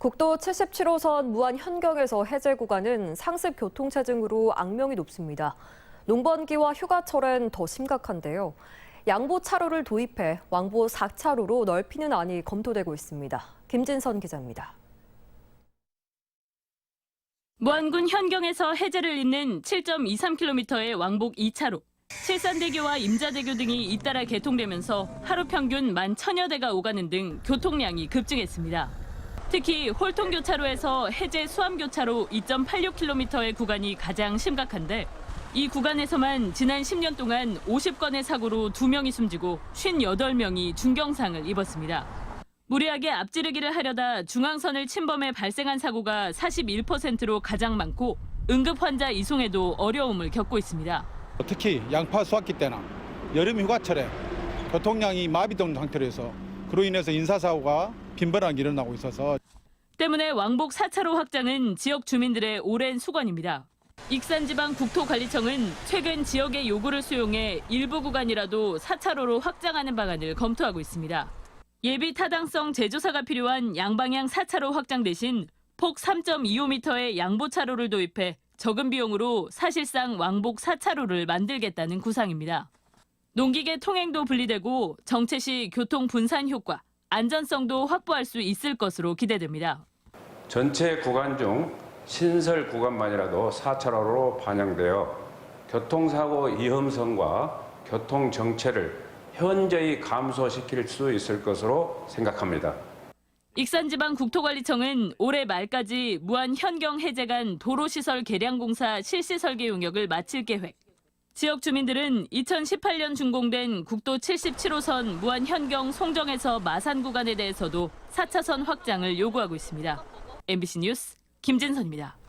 국도 77호선 무안 현경에서 해제 구간은 상습 교통체증으로 악명이 높습니다. 농번기와 휴가철엔 더 심각한데요. 양보 차로를 도입해 왕보 4차로로 넓히는 안이 검토되고 있습니다. 김진선 기자입니다. 무안군 현경에서 해제를 잇는 7.23km의 왕복 2차로. 칠산대교와 임자대교 등이 잇따라 개통되면서 하루 평균 만 천여 대가 오가는 등 교통량이 급증했습니다. 특히 홀통 교차로에서 해제 수암 교차로 2.86km의 구간이 가장 심각한데 이 구간에서만 지난 10년 동안 50건의 사고로 2명이 숨지고 58명이 중경상을 입었습니다. 무리하게 앞지르기를 하려다 중앙선을 침범해 발생한 사고가 41%로 가장 많고 응급 환자 이송에도 어려움을 겪고 있습니다. 특히 양파 수확기 때나 여름 휴가철에 교통량이 마비된 상태로 해서 그로 인해서 인사사고가 빈번하게 일어나고 있어서 때문에 왕복 4차로 확장은 지역 주민들의 오랜 수건입니다. 익산지방 국토관리청은 최근 지역의 요구를 수용해 일부 구간이라도 4차로로 확장하는 방안을 검토하고 있습니다. 예비 타당성 재조사가 필요한 양방향 4차로 확장 대신 폭 3.25m의 양보차로를 도입해 적은 비용으로 사실상 왕복 4차로를 만들겠다는 구상입니다. 농기계 통행도 분리되고 정체 시 교통 분산 효과, 안전성도 확보할 수 있을 것으로 기대됩니다. 전체 구간 중 신설 구간만이라도 4차로로 반영되어 교통사고 위험성과 교통 정체를 현저히 감소시킬 수 있을 것으로 생각합니다. 익산지방 국토관리청은 올해 말까지 무안 현경 해제간 도로시설 개량공사 실시 설계 용역을 마칠 계획. 지역 주민들은 2018년 준공된 국도 77호선 무안 현경 송정에서 마산 구간에 대해서도 4차선 확장을 요구하고 있습니다. MBC 뉴스 김진선입니다.